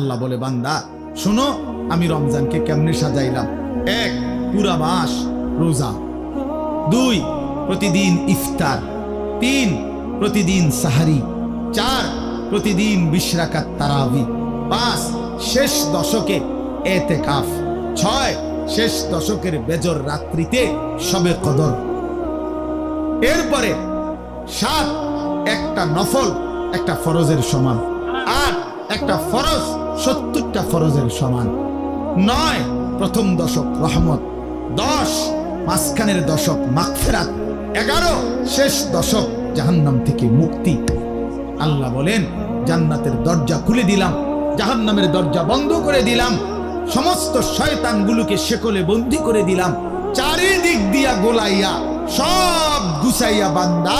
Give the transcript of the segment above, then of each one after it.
আল্লাহ বলে, বান্দা, শোনো, আমি রমজানকে কেমনে সাজাইলাম? এক, পুরা মাস রোজা। দুই, প্রতিদিন ইফতার। তিন, প্রতিদিন সাহারি। চার, প্রতিদিন বিশরাকাত তারাবি। পাঁচ, শেষ দশকে এতে কাফ ছয়, শেষ দশকের বেজর রাত্রিতে সবে কদর। এরপরে সাত, একটা নফল, একটা ফরজের সমান। আট, একটা ফরজ সত্তরটা ফরজের সমান। নয় প্রথম দশক রহমত, দশ মাঝখানের দশক মাগফেরাত, এগারো শেষ দশক জাহান্নাম থেকে মুক্তি। আল্লাহ বলেন, জান্নাতের দরজা খুলে দিলাম, জাহান্নামের দরজা বন্ধ করে দিলাম, সমস্ত শয়তানগুলোকে শেকলে বন্দি করে দিলাম, চারিদিক দিয়া গোলাইয়া, সব গুছাইয়া বান্দা,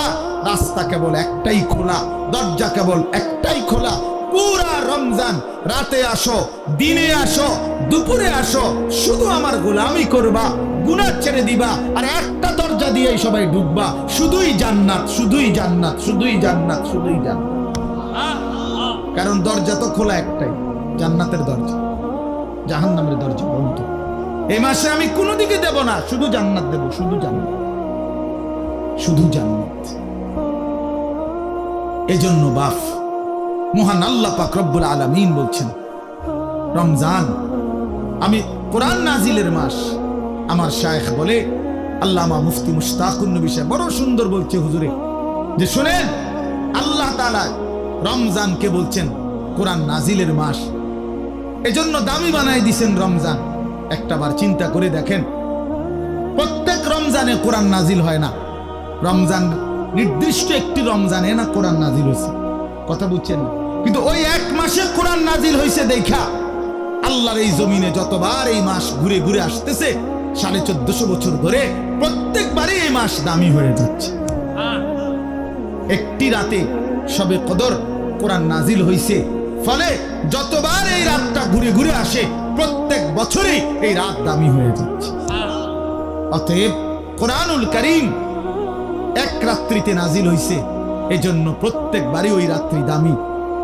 রাস্তা কেবল একটাই খোলা, দরজা কেবল একটাই খোলা পুরা রমজান। রাতে আসো, দিনে আসো, দুপুরে আসো, শুধু আমার গোলামি করবা, গুনাহ ছেড়ে দিবা, আর একটা দরজা দিয়েই সবাই ঢুকবা শুধুই জান্নাত শুধুই জান্নাত শুধুই জান্নাত শুধুই জান্নাত। কারণ দরজা তো খোলা একটাই, জান্নাতের দরজা। জাহান্নামের দরজা বন্ধ। এই মাসে আমি কোনো দিকে দেব না, শুধু জান্নাত দেব, শুধু জান্নাত। শুধু জান্নাত। এজন্য বাফ মহান আল্লাহ পাক রব্বুল আলামিন বলছেন, রমজান, আমি কোরআন নাজিলের মাস। আমার শায়েখ বলে, আল্লামা মুফতি মুশতাকুন নবী সাহেব বড় সুন্দর বলছে, হুজুরে, যে শুনেন, আল্লাহ তাআলা রমজানকে বলছেন, কোরআন নাজিলের মাস। এজন্য দামি বানাই দিছেন রমজান। একটাবার চিন্তা করে দেখেন, প্রত্যেক রমজানে কোরআন নাজিল হয় না। রমজান নির্দিষ্ট একটি রমজানে না কোরআন নাজিল হয়েছে। কথা বুঝছেন? কিন্তু ওই এক মাসে কোরআন নাজিল হয়েছে দেখা, আল্লাহর এই জমিনে যতবার এই মাস ঘুরে ঘুরে আসতেছে, সাড়ে চোদ্দশো বছর ধরে প্রত্যেকবারই এই মাস দামি হয়ে যাচ্ছে একটি রাতে সবে কদর কোরআন নাজিল হইছে, ফলে যতবার এই রাতটা ঘুরে ঘুরে আসে, প্রত্যেক বছরই এই রাত দামি হয়ে যাচ্ছে অতএব কোরআনুল করিম এক রাত্রিতে নাজিল হইছে এজন্য প্রত্যেকবারই ওই রাত্রি দামি।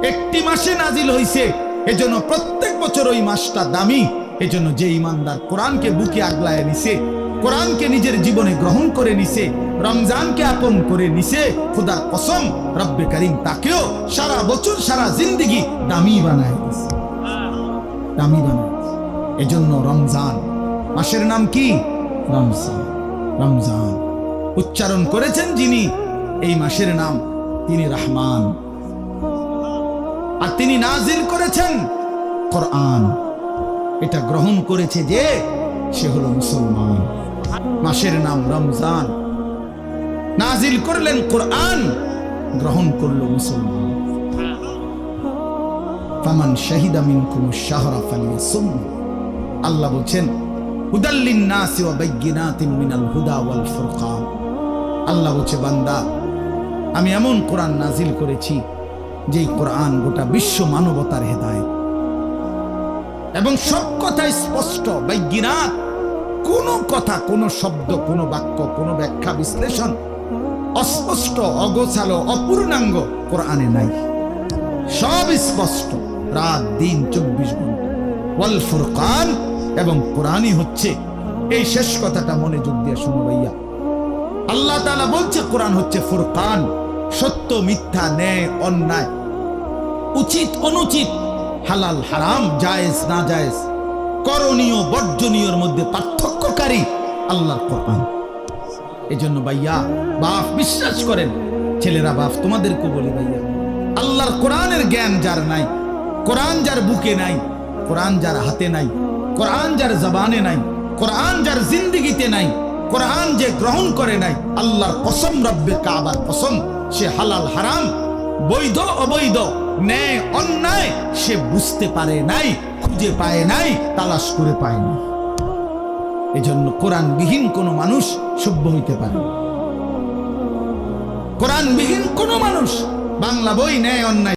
একটি মাসে নাজিল হইছে, এজন্য প্রত্যেক বছর ওই মাসটা দামি। এজন্য যে ইমানদার কোরআনকে বুকে আগলায় নিছে, কোরআনকে নিজের জীবনে গ্রহণ করে নিছে, রমজানকে আপন করে নিছে, খুদার কসম, রব্বে করিম তাকেও সারা বছর সারা জিন্দিগি দামি বানায় দিছে। দামি বানায়। এজন্য রমজান, মাসের নাম কি? রমজান। রমজান। উচ্চারণ করেছেন যিনি, এই মাসের নাম তিনি রহমান। আর তিনি নাজিল করেছেন কোরআন। এটা গ্রহণ করেছে যে সে হলো মুসলমান। মাসের নাম রমজান। নাজিল করলেন কোরআন, গ্রহণ করল মুসলমান। ফামান শাহিদা মিনকুম শাহরা ফালিয়াসুম। আল্লাহ বলছেন হুদাল্লিন নাসি ওয়া মিনাল হুদা ওয়াল ফুরকান। আল্লাহ বলছে, বান্দা আমি এমন কোরআন নাজিল করেছি, যেই কোরআন গোটা বিশ্ব মানবতার হেদায় এবং সব কথাই স্পষ্ট বাইগিনাত কোন কথা, কোন শব্দ, কোন বাক্য, কোন ব্যাখ্যা, বিশ্লেষণ অস্পষ্ট, অগোছালো, অপূর্ণাঙ্গ কোরআনে নাই। সব স্পষ্ট, রাত, দিন, চব্বিশ ঘণ্টা। ওয়াল ফুরকান, এবং কোরআনই হচ্ছে। এই শেষ কথাটা মনে যোগ দিয়ে শুনো ভাইয়া। আল্লাহ তাআলা বলছে, কোরআন হচ্ছে ফুরকান। সত্য, মিথ্যা, ন্যায়, অন্যায়। উচিত, অনুচিত, হালাল, হারাম, জায়েজ, না জায়েজ, করণীয়, বর্জনীয়র মধ্যে পার্থক্যকারী আল্লাহর কোরআন। এজন্য ভাইয়া, বাপ, বিশ্বাস করেন, ছেলেরা, বাপ তোমাদেরকে বলি ভাইয়া, আল্লাহর কোরআনের জ্ঞান যার নাই, কোরআন যার বুকে নাই, কোরআন যার হাতে নাই, কোরআন যার জবানে নাই, কোরআন যার জিন্দিগিতে নাই, কোরআন যে গ্রহণ করে নাই, আল্লাহর কসম, রব্বে কাবার কসম সে হালাল হারাম, বৈধ, অবৈধ, ন্যায়, অন্যায়, সে বুঝতে পারে নাই, খুঁজে পায় নাই, তালাশ করে পায় না এজন্য কোরআনবিহীন কোনো মানুষ সভ্য হইতে পারে কোরআন বিহীন কোনো মানুষ বাংলা বই ন্যায়, অন্যায়